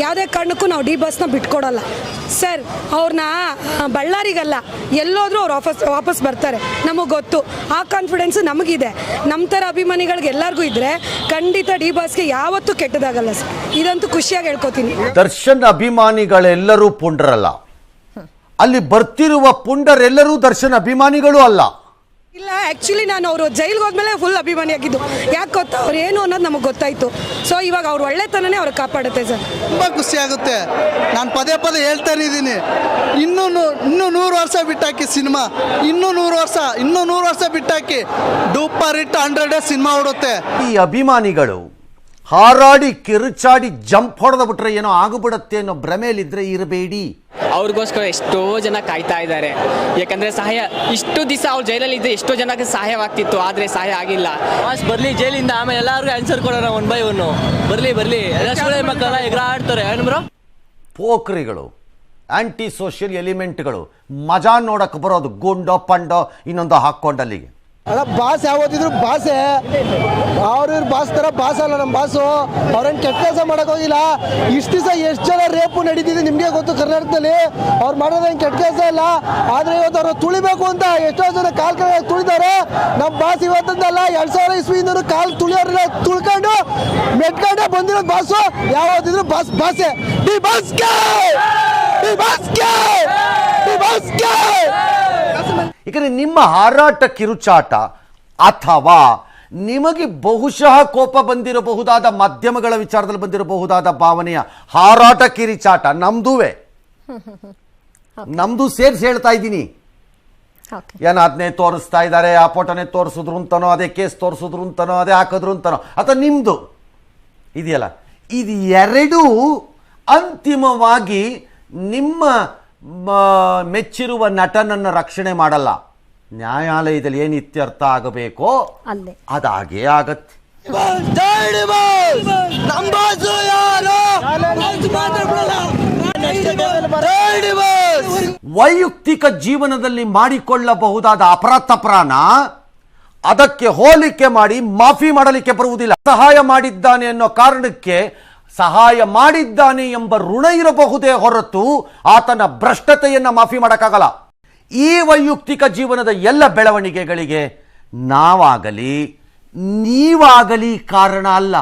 ಯಾವುದೇ ಕಾರಣಕ್ಕೂ ನಾವು ಡಿ ಬಸ್ನ ಬಿಟ್ಕೊಡಲ್ಲ. ಸರ್ ಅವ್ರನ್ನ ಬಳ್ಳಾರಿಗಲ್ಲ, ಎಲ್ಲೋದ್ರೂ ಅವ್ರು ವಾಪಸ್ ವಾಪಸ್ ಬರ್ತಾರೆ. ನಮಗೆ ಗೊತ್ತು. ಆ ಕಾನ್ಫಿಡೆನ್ಸ್ ನಮಗಿದೆ. ನಮ್ಮ ಥರ ಅಭಿಮಾನಿಗಳಿಗೆ ಎಲ್ಲರಿಗೂ ಇದ್ದರೆ ಖಂಡಿತ ಡಿ ಬಸ್ಗೆ ಯಾವತ್ತೂ ಕೆಟ್ಟದಾಗಲ್ಲ ಸರ್ ಇದಂತೂ ಖುಷಿಯಾಗಿ ಹೇಳ್ಕೊತೀನಿ. ದರ್ಶನ್ ಅಭಿಮಾನಿಗಳೆಲ್ಲರೂ ಪುಂಡರಲ್ಲ. ಅಲ್ಲಿ ಬರ್ತಿರುವ ಪುಂಡರೆಲ್ಲರೂ ದರ್ಶನ್ ಅಭಿಮಾನಿಗಳು ಅಲ್ಲ. ಇಲ್ಲ ಆ್ಯಕ್ಚುಲಿ ನಾನು ಅವರು ಜೈಲ್ಗೆ ಹೋದ್ಮೇಲೆ ಫುಲ್ ಅಭಿಮಾನಿಯಾಗಿದ್ದು. ಯಾಕೆ ಗೊತ್ತಾ? ಅವ್ರು ಏನು ಅನ್ನೋದು ನಮಗೆ ಗೊತ್ತಾಯಿತು. ಸೊ ಇವಾಗ ಅವ್ರು ಒಳ್ಳೆತನನೇ ಅವ್ರು ಕಾಪಾಡುತ್ತೆ ಸರ್. ತುಂಬ ಖುಷಿ ಆಗುತ್ತೆ. ನಾನು ಪದೇ ಪದೇ ಹೇಳ್ತಾನೆ ಇದ್ದೀನಿ. ಇನ್ನೂ ನೂ- ಇನ್ನೂ ನೂರು ವರ್ಷ ಬಿಟ್ಟಾಕಿ ಸಿನಿಮಾ. ಇನ್ನೂ ನೂರು ವರ್ಷ ಇನ್ನೂ ನೂರು ವರ್ಷ ಬಿಟ್ಟಾಕಿ ಡೂಪರ್ ಇಟ್ಟು ಹಂಡ್ರೆಡ್ ಸಿನಿಮಾ ಓಡುತ್ತೆ. ಈ ಅಭಿಮಾನಿಗಳು ಹಾರಾಡಿ ಕಿರುಚಾಡಿ ಜಂಪ್ ಹೊಡೆದ ಬಿಟ್ರೆ ಏನೋ ಆಗಿಬಿಡತ್ತೆ ಅನ್ನೋ ಭ್ರಮೆಯಲ್ಲಿದ್ದರೆ ಇರಬೇಡಿ. ಅವ್ರಿಗೋಸ್ಕರ ಎಷ್ಟೋ ಜನ ಕಾಯ್ತಾ ಇದ್ದಾರೆ. ಯಾಕಂದ್ರೆ ಸಹಾಯ ಇಷ್ಟು ದಿವಸ ಅವ್ರು ಜೈಲಲ್ಲಿ ಇದ್ದು ಎಷ್ಟೋ ಜನಕ್ಕೆ ಸಹಾಯವಾಗ್ತಿತ್ತು ಆದರೆ ಸಹಾಯ ಆಗಿಲ್ಲ. ಫಸ್ಟ್ ಬರ್ಲಿ ಜೈಲಿಂದ ಆಮೇಲೆ ಎಲ್ಲರಿಗೂ ಆನ್ಸರ್ ಕೊಡೋಣ ಒನ್ ಬೈ ಒನ್ ಬರ್ಲಿ ಬರ್ಲಿ. ಎಲ್ಲ ಸುಳ್ಳೆ ಮಕ್ಕಳ ಎಗರಾಡ್ತಾರೆ ಏನು ಬ್ರೋ. ಪೋಖ್ರಿಗಳು ಆಂಟಿ ಸೋಷಿಯಲ್ ಎಲಿಮೆಂಟ್ಗಳು ಮಜಾ ನೋಡಕ್ಕೆ ಬರೋದು ಗುಂಡೋ ಪಂಡೋ ಇನ್ನೊಂದು ಹಾಕ್ಕೊಂಡಲ್ಲಿಗೆ. ಅಲ್ಲ ಬಾಸ್ ಯಾವತ್ತಿದ್ರು ಬಾಸೆ ಅವ್ರ ಬಾಸ್ ತರ ಭಾಷ ಅಲ್ಲ ನಮ್ಮ ಬಾಸು ಅವ್ರೇನು ಕೆಟ್ಟ ಕೆಲಸ ಹೋಗಿಲ್ಲ. ಇಷ್ಟು ದಿವಸ ಎಷ್ಟು ಜನ ರೇಪು ನಡೀತಿದೆ ನಿಮಗೆ ಗೊತ್ತು ಕರ್ನಾಟಕದಲ್ಲಿ. ಅವ್ರು ಮಾಡೋದೇನು ಕೆಟ್ಟ ಕೆಲಸ ಇಲ್ಲ ಆದರೆ ಇವತ್ತು ಅವ್ರು ತುಳಿಬೇಕು ಅಂತ ಎಷ್ಟೋ ಜನ ಕಾಲ್ ಕಡೆ ತುಳಿದಾರೆ. ನಮ್ಮ ಬಾಸ್ ಇವತ್ತಂದಲ್ಲ, ಎರಡು ಸಾವಿರ ಇಸ್ವಿಯಿಂದ ಕಾಲು ತುಳಿಯೋರೆಲ್ಲ ತುಳ್ಕೊಂಡು ಮೆಟ್ಕೊಂಡೆ ಬಂದಿರೋ ಬಾಸು ಯಾವತ್ತಿದ್ರು ಬಾಸ್ ಬಾಸೆ ಡಿ ಈ ಡಿ ಬಾಸ್ಗೆ ನಿಮ್ಮ ಹಾರಾಟ ಕಿರುಚಾಟ ಅಥವಾ ನಿಮಗೆ ಬಹುಶಃ ಕೋಪ ಬಂದಿರಬಹುದಾದ ಮಾಧ್ಯಮಗಳ ವಿಚಾರದಲ್ಲಿ ಬಂದಿರಬಹುದಾದ ಭಾವನೆಯ ಹಾರಾಟ ಕಿರಿಚಾಟ ನಮ್ದುವೆ. ನಮ್ದು ಸೇರಿಸಿ ಹೇಳ್ತಾ ಇದ್ದೀನಿ. ಏನ ಅದನ್ನೇ ತೋರಿಸ್ತಾ ಇದ್ದಾರೆ ಆ ಫೋಟೋನೇ ತೋರಿಸಿದ್ರು ಅಂತನೋ ಅದೇ ಕೇಸ್ ತೋರಿಸಿದ್ರು ಅಂತನೋ ಅದೇ ಹಾಕಿದ್ರು ಅಂತನೋ ಅಥವಾ ನಿಮ್ದು? ಇದೆಯಲ್ಲ? ಇದು ಎರಡೂ ಅಂತಿಮವಾಗಿ ನಿಮ್ಮ ಮೆಚ್ಚಿರುವ ನಟನನ್ನು ರಕ್ಷಣೆ ಮಾಡಲ್ಲ. ನ್ಯಾಯಾಲಯದಲ್ಲಿ ಏನು ಇತ್ಯರ್ಥ ಆಗಬೇಕೋ ಅಲ್ಲೇ. ಅದಾಗೇ ಆಗತ್ತೆ. ವೈಯಕ್ತಿಕ ಜೀವನದಲ್ಲಿ ಮಾಡಿಕೊಳ್ಳಬಹುದಾದ ಅಪರಾಧಪ್ರಾಣ ಅದಕ್ಕೆ ಹೋಲಿಕೆ ಮಾಡಿ ಮಾಫಿ ಮಾಡಲಿಕ್ಕೆ ಬರುವುದಿಲ್ಲ. ಸಹಾಯ ಮಾಡಿದ್ದಾನೆ ಅನ್ನೋ ಕಾರಣಕ್ಕೆ ಸಹಾಯ ಮಾಡಿದ್ದಾನೆ ಎಂಬ ಋಣ ಇರಬಹುದೇ ಹೊರತು ಆತನ ಭ್ರಷ್ಟತೆಯನ್ನು ಮಾಫಿ ಮಾಡೋಕ್ಕಾಗಲ್ಲ. ಈ ವೈಯಕ್ತಿಕ ಜೀವನದ ಎಲ್ಲ ಬೆಳವಣಿಗೆಗಳಿಗೆ ನಾವಾಗಲಿ, ನೀವಾಗಲಿ ಕಾರಣ ಅಲ್ಲ.